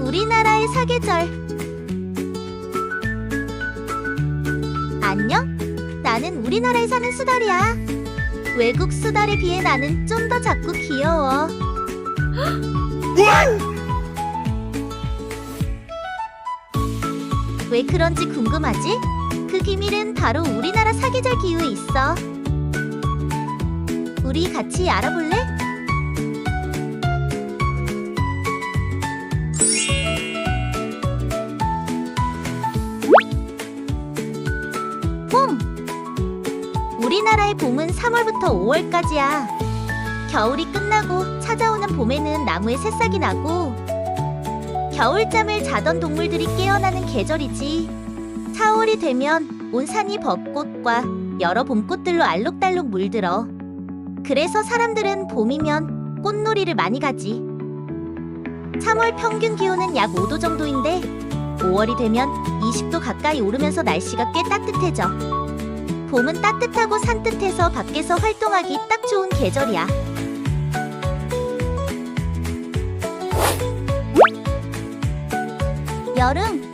우리나라의 사계절. 안녕? 나는 우리나라에 사는 수달이야. 외국 수달에 비해 나는 좀 더 작고 귀여워. 왜 그런지 궁금하지? 그 기밀은 바로 우리나라 사계절 기후에 있어. 우리 같이 알아볼래? 우리나라의 봄은 3월부터 5월까지야. 겨울이 끝나고 찾아오는 봄에는 나무에 새싹이 나고 겨울잠을 자던 동물들이 깨어나는 계절이지. 4월이 되면 온 산이 벚꽃과 여러 봄꽃들로 알록달록 물들어. 그래서 사람들은 봄이면 꽃놀이를 많이 가지. 3월 평균 기온은 약 5도 정도인데 5월이 되면 20도 가까이 오르면서 날씨가 꽤 따뜻해져. 봄은 따뜻하고 산뜻해서 밖에서 활동하기 딱 좋은 계절이야. 여름.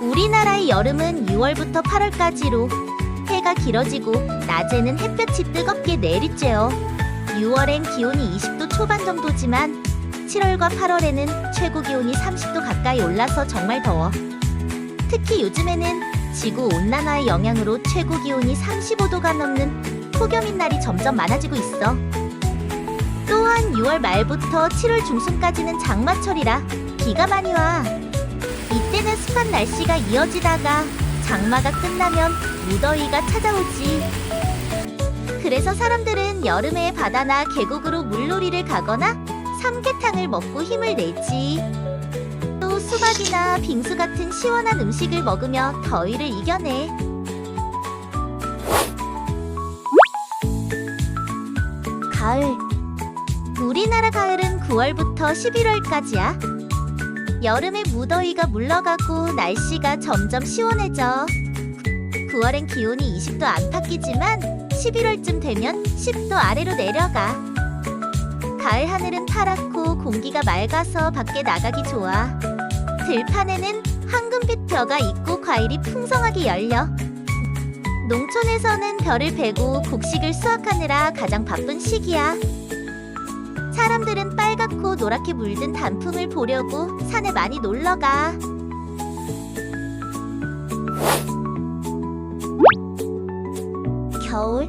우리나라의 여름은 6월부터 8월까지로 해가 길어지고 낮에는 햇볕이 뜨겁게 내리쬐어. 6월엔 기온이 20도 초반 정도지만 7월과 8월에는 최고 기온이 30도 가까이 올라서 정말 더워. 특히 요즘에는 지구 온난화의 영향으로 최고 기온이 35도가 넘는 폭염인 날이 점점 많아지고 있어. 또한 6월 말부터 7월 중순까지는 장마철이라 비가 많이 와. 이때는 습한 날씨가 이어지다가 장마가 끝나면 무더위가 찾아오지. 그래서 사람들은 여름에 바다나 계곡으로 물놀이를 가거나 삼계탕을 먹고 힘을 내지. 또 수박이나 빙수 같은 시원한 음식을 먹으며 더위를 이겨내. 가을. 우리나라 가을은 9월부터 11월까지야. 여름의 무더위가 물러가고 날씨가 점점 시원해져. 9월엔 기온이 20도 안팎이지만 11월쯤 되면 10도 아래로 내려가. 가을 하늘은 파랗고 공기가 맑아서 밖에 나가기 좋아. 들판에는 황금빛 벼가 있고 과일이 풍성하게 열려. 농촌에서는 벼를 베고 곡식을 수확하느라 가장 바쁜 시기야. 사람들은 빨갛고 노랗게 물든 단풍을 보려고 산에 많이 놀러 가. 겨울.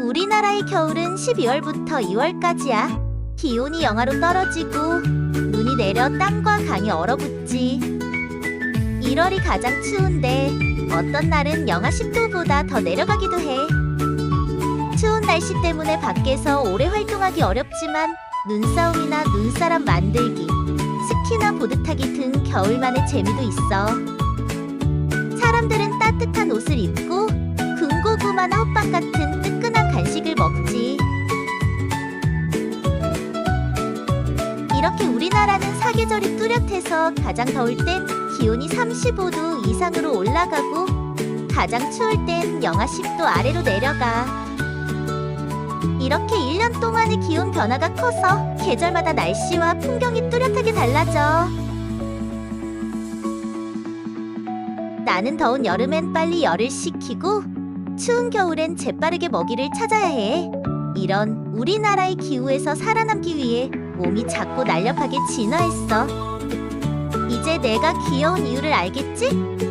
우리나라의 겨울은 12월부터 2월까지야. 기온이 영하로 떨어지고 눈이 내려 땅과 강이 얼어붙지. 1월이 가장 추운데 어떤 날은 영하 10도보다 더 내려가기도 해. 추운 날씨 때문에 밖에서 오래 활동하기 어렵지만 눈싸움이나 눈사람 만들기, 스키나 보드 타기 등 겨울만의 재미도 있어. 사람들은 따뜻한 옷을 입고 군고구마나 헛빵 같은 뜨끈한 간식을 먹지. 이렇게 우리나라는 사계절이 뚜렷해서 가장 더울 땐 기온이 35도 이상으로 올라가고 가장 추울 땐 영하 10도 아래로 내려가. 이렇게 1년 동안의 기온 변화가 커서 계절마다 날씨와 풍경이 뚜렷하게 달라져. 나는 더운 여름엔 빨리 열을 식히고 추운 겨울엔 재빠르게 먹이를 찾아야 해. 이런 우리나라의 기후에서 살아남기 위해 몸이 작고 날렵하게 진화했어. 이제 내가 귀여운 이유를 알겠지?